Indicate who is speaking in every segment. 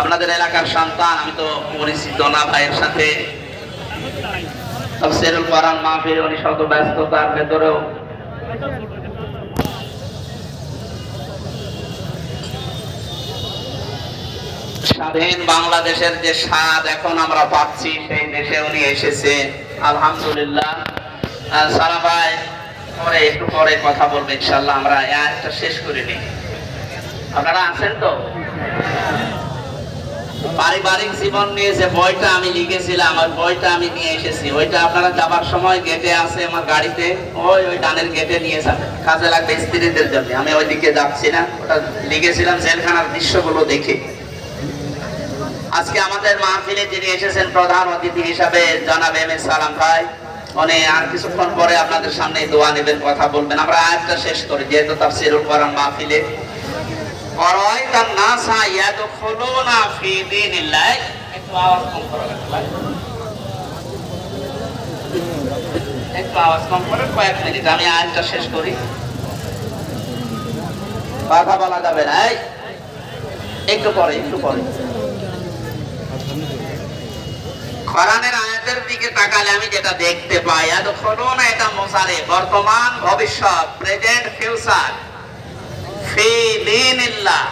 Speaker 1: আপনাদের এলাকার সন্তান, আমি তো পরিচিত না ভাইয়ের সাথে। তফসিরুল উনি শত ব্যস্ততার ভেতরেও। স্বাধীন বাংলাদেশের যে স্বাদ এখন আমরা পাচ্ছি, সেই দেশে উনি এসেছেন। আলহামদুলিল্লাহ। সারা ভাই, পরে, একটু পরে কথা বলব ইনশাল্লাহ, আমরা আয়াতটা শেষ করে নিই। আপনারা আছেন তো? পারিবারিক জীবন নিয়ে যে বইটা আমি লিখেছিলাম, ওই বইটা আমি নিয়ে এসেছি। ওইটা আপনারা যাবার সময় গেটে আছে আমার গাড়িতে, ওই ওই ডানের গেটে নিয়ে যাবেন। কাজে লাগবে স্ত্রীদের জন্য। আমি ওইদিকে যাচ্ছি না। ওটা লিখেছিলাম জেলখানার দৃশ্যগুলো দেখে। আজকে আমাদের মাহফিলে যিনি এসেছেন প্রধান অতিথি হিসাবে, জনাব এম এস সালাম ভাই, উনি আর কিছুক্ষণ পরে আপনাদের সামনে দোয়া নেবেন, কথা বলবেন। আমরা আয়াতটা শেষ করি, যেহেতু তাফসীরুল কোরআন মাহফিলে। অরাইতান একটু আওয়াজ কম একটু আওয়াজ কম করে, কয়েক মিনিট আমি শেষ করি। বলা যাবে না একটু পরে একটু পরে। কোরআনের আয়াতের দিকে তাকালে আমি যেটা দেখতে পাই এতক্ষণও না এটা মোসারে, বর্তমান, ভবিষ্যৎ, প্রেজেন্ট, ফিউচার। ফি দীনিল্লাহ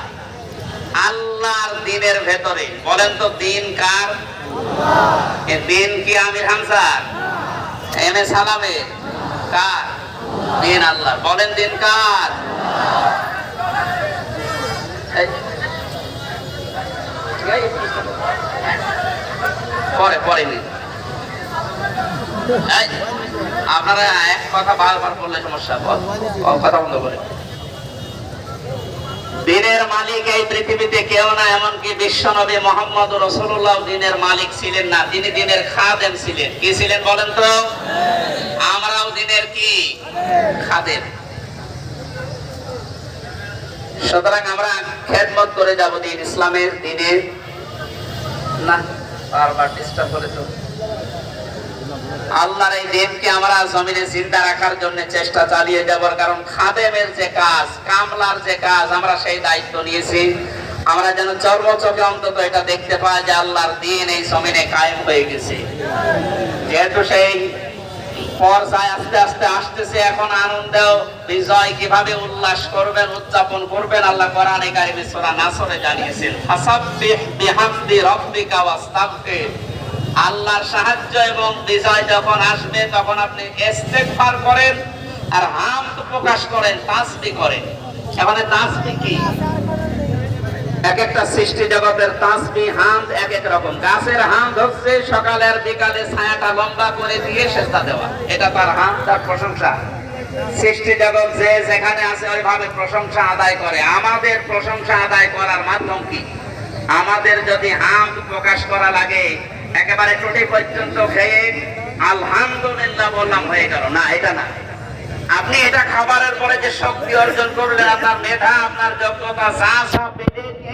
Speaker 1: আল্লাহর দিনের ভেতরে। বলেন তো দিন কার? দিন কি আমির হামসার এম এ সালামে। কার? দিন আল্লাহ বলেন দিন কার? পরে পরে এই, আপনারা এক কথা বারবার বললে সমস্যা কথা বন্ধ করে। দিনের মালিক এই পৃথিবীতে কেউ না, এমনকি বিশ্বনবী মোহাম্মদ রসুল্লাহ দিনের মালিক ছিলেন না, তিনি দিনের খাদেম ছিলেন। কি ছিলেন বলেন তো? আমরাও দিনের কি? খাদেম। সুতরাং আমরা খেদমত করে যাব দিন ইসলামের দিনের না, বারবার ডিস্টার্ব করে তো আল্লাহর এই দিনকে আমরা জমিনে জিন্দা রাখার জন্য চেষ্টা চালিয়ে যাবার কারণ খাদেমের যে কাজ, কামলার যে কাজ আমরা সেই দায়িত্ব নিয়েছি। আমরা যেন চর্ম চোখে অন্তত এটা দেখতে পাই যে আল্লাহর দিন এই জমিনে কায়েম হয়ে গেছে। যেহেতু সেই পর্যায়ে আস্তে আস্তে আসতেছে, এখন আনন্দ বিজয় কীভাবে উল্লাস করবেন, উদযাপন করবেন, আল্লাহ কোরআনে কারিমে সূরা নাসরে জানিয়েছেন, ফাসাব্বিহ বিহামদি রাব্বিকা ওয়াস্তাগফির। আল্লাহর সাহায্য এবং বিজয় যখন আসবে, তখন আপনি ইস্তেগফার করেন আর হামদ প্রকাশ করেন, তাসবিহ করেন। এখানে তাসবিহ কি? এক একটা সৃষ্টি জগতের তাসবি হামদ এক এক রকম। গাছের হামদ হচ্ছে সকালের বিকালে ছায়াটা লম্বা করে দিয়ে সেজদা দেওয়া। এটা তার হামদ তার প্রশংসা। সৃষ্টি জগৎ যে যেখানে আছে, ওইভাবে প্রশংসা আদায় করে। আমাদের প্রশংসা আদায় করার মাধ্যম কি? আমাদের যদি হামদ প্রকাশ করা লাগে একেবারে টুটি পর্যন্ত খেয়ে আলহামদুলিল্লাহ বললাম, হয়ে গেল। না, এটা না। আপনি এটা খাবারের পরে যে শক্তি অর্জন করলেন, আপনার মেধা, আপনার যোগ্যতা, যা সব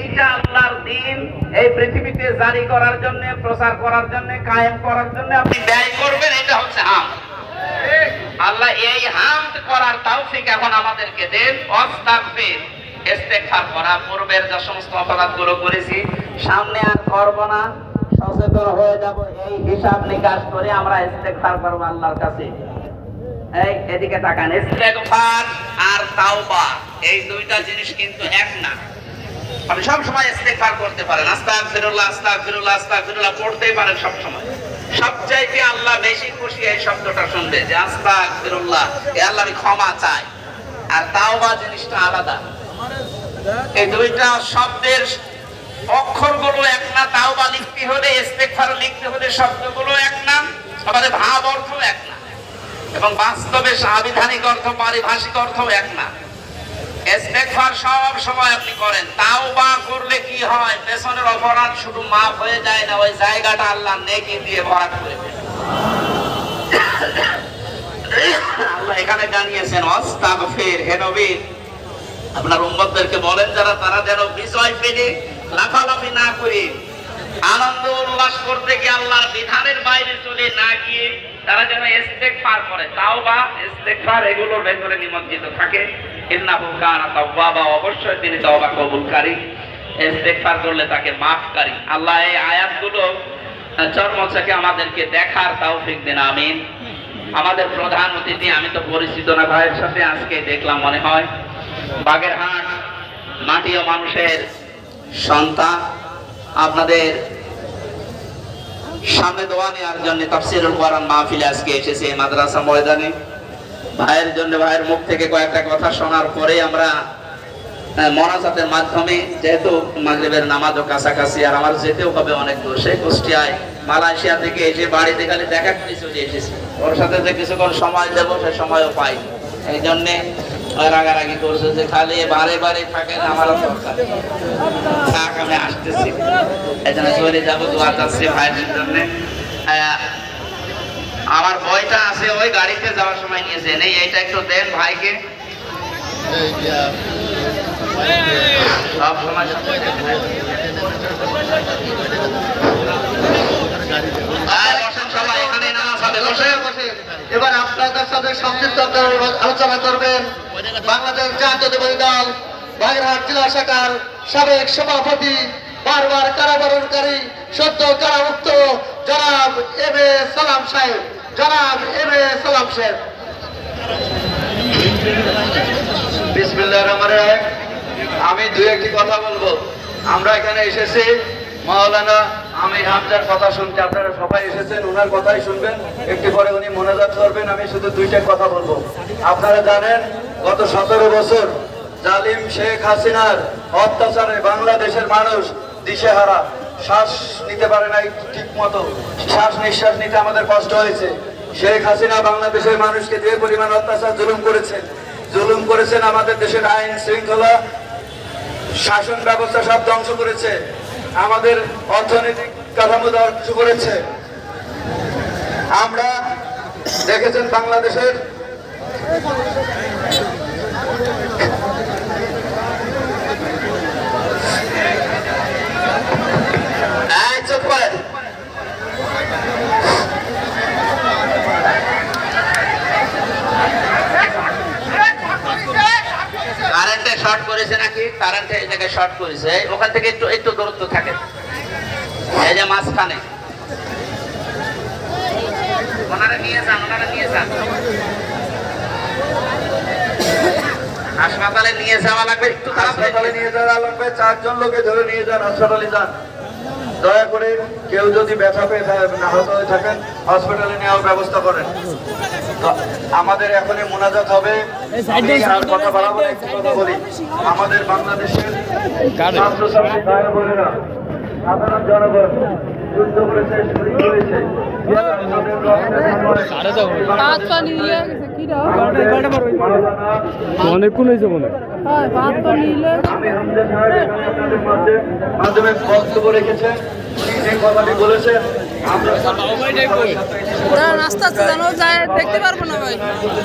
Speaker 1: এইটা দিন। এই পৃথিবীতে জারি করার জন্য করার জন্য, কায়েম করার জন্য আপনি ব্যয় করবেন, এটা হচ্ছে হাম। আল্লাহ এই হামদ করার তৌফিক এখন আমাদেরকে দেন। ইস্তেগফার করা। পূর্বের যে সমস্ত অপরাধগুলো করেছি, সামনে আর করব না। সচেতন হয়ে যাব, এই হিসাব নিকাশ করে আমরা ইস্তেগফার করব আল্লাহর কাছে। এই, এদিকে তাকান, ইস্তেগফার আর তাওবা, এই দুইটা জিনিস কিন্তু এক না। আপনি সব সময় ইস্তেগফার করতে পারেন, আস্তাগফিরুল্লাহ আস্তাগফিরুল্লাহ আস্তাগফিরুল্লাহ পড়তেই পারেন সব সময় সবচাইতে আল্লাহ বেশি খুশি এই শব্দটা শুনবে যে আস্তাগফিরুল্লাহ, এ আল্লাহ আমি ক্ষমা চাই আর তাওবা জিনিসটা আলাদা। এই দুইটা শব্দের অক্ষরগুলো এক না তাওবা লিখতে হলে ইস্তেগফার লিখতে হলে শব্দগুলো এক না, আমাদের ভাব অর্থ এক না। এবং বাস্তবে সাংবিধানিক অর্থ, পারিভাষিক অর্থ এক না। ইস্তেগফার সব সময় আপনি করেন, তাও বা করলে কি হয়? পেছনের অপরাধ শুধু মাফ হয়ে যায় না, ওই জায়গাটা আল্লাহ নেকি দিয়ে ভরাট করে দেন। আল্লাহ এখানে জানিয়েছেন, অস্তাগফির হে আপনার উম্মতদেরকে বলেন যারা, তারা যেন বিজয় পেলে লাফালাফি না করে আনন্দ উল্লাস করতে গিয়ে আল্লাহর বিধানের বাইরে চলে না গিয়ে তারা যেন ইস্তেগফার করে। তাও বা ইস্তেগফার, এগুলোর ভেতরে নিমজ্জিত থাকে। ইন্নাহু কানা তাওয়াবা, অবশ্যই তিনি তওবা কবুলকারী। করলে তাকে আল্লাহ এই আয়াতগুলো আমাদেরকে দেখার তৌফিক দিন, আমিন। আমাদের প্রধান অতিথি, আমি তো পরিচিত না ভাইয়ের সাথে, আজকে দেখলাম মনে হয়। বাগেরহাট, মাটি ও মানুষের সন্তান আপনাদের সামনে দোয়া নেওয়ার জন্য তাফসিরুল কোরআন মাহফিলে আজকে এসেছে মাদ্রাসা ময়দানে। ভাইয়ের জন্য, ভাইয়ের মুখ থেকে কয়েকটা কথা শোনার পরে আমরা মোনাজাতের মাধ্যমে, যেহেতু মাগরিবের নামাজও কাছাকাছি, আর আমার যেতেও হবে অনেক দূর, সেই কুষ্টিয়ায়, মালয়েশিয়া থেকে এসে বাড়িতে খালি দেখা করে চলে এসেছি। ওর সাথে যে কিছুক্ষণ সময় দেবো, সে সময়ও পাই এই জন্যে রাগারাগি করছে যে খালি বারে বারে থাকেন আমারও থাক, আমি আসতেছি। এই জন্য চলে যাব দোয়া চাচ্ছি ভাইয়ের জন্য। আমার বইটা আছে, ওই গাড়িতে যাওয়ার সময় নিয়েছে। নেই, এইটা একটু দেন ভাইকে। সব সময় আর বসেন সবাই এখানে নামাজ হবে বসে
Speaker 2: এবার আপনাদের সাথে সংক্ষিপ্ত আলোচনা করবেন। বাংলাদেশ জাতীয়তাবাদী দল, বাগেরহাট জেলা শাখার সাবেক সভাপতি, বারবার কারাবরণকারী, সদ্য কারামুক্ত জনাব এম এ সালাম সাহেব। জনাব এম এ সালাম সাহেব।
Speaker 3: আমি দু একটি কথা বলব। আমরা এখানে এসেছি মাওলানা আমির হামজার কথা শুনতে, আপনারা সবাই এসেছেন ওনার কথাই শুনবেন। একটু পরে উনি মোনাজাত করবেন, আমি শুধু দুইটা কথা বলব। আপনারা জানেন, গত সতেরো বছর জালিম শেখ হাসিনার অত্যাচারে বাংলাদেশের মানুষ দিশেহারা। শ্বাস নিতে পারে নাই ঠিক মতো শ্বাস নিঃশ্বাস নিতে আমাদের কষ্ট হয়েছে। শেখ হাসিনা বাংলাদেশের মানুষকে যে পরিমাণ অত্যাচার জুলুম করেছেন জুলুম করেছেন আমাদের দেশের আইন শৃঙ্খলা শাসন ব্যবস্থা সব ধ্বংস করেছে। আমাদের অর্থনৈতিক কাঠামো দেওয়ার কিছু করেছে। আমরা দেখেছেন বাংলাদেশের
Speaker 2: এই চুপ করেন
Speaker 1: কারেন্টে শর্ট করেছে নাকি? কারেন্টে এই জায়গায় শর্ট করেছে। ওখান থেকে একটু একটু দূরত্ব থাকে। এই যে মাঝখানে। হাসপাতালে নিয়ে যাওয়া লাগবে, একটু
Speaker 3: হাসপাতালে নিয়ে যাওয়া লাগবে, চারজন লোকে ধরে নিয়ে যান, হাসপাতালে যান। দয়া করে কেউ যদি ব্যথা পেয়ে হয়ে থাকেন হসপিটালে নেওয়ার ব্যবস্থা করেন। আমাদের এখনই মোনাজাত হবে। আর কথা বাড়াবো না, একটু কথা বলি। আমাদের বাংলাদেশের ছাত্রছাত্রী ভাই বোনেরা সাধারণ জনগণ যুদ্ধ করেছে শহীদ হয়েছে।
Speaker 4: অনেকক্ষণ হয়েছে মনে?
Speaker 3: মাধ্যমে বক্তব্য রেখেছেন উনি যে কথাটি বলেছেন আমরা
Speaker 5: নাস্তা আছে জানো যায় দেখতে পারব না ভাই।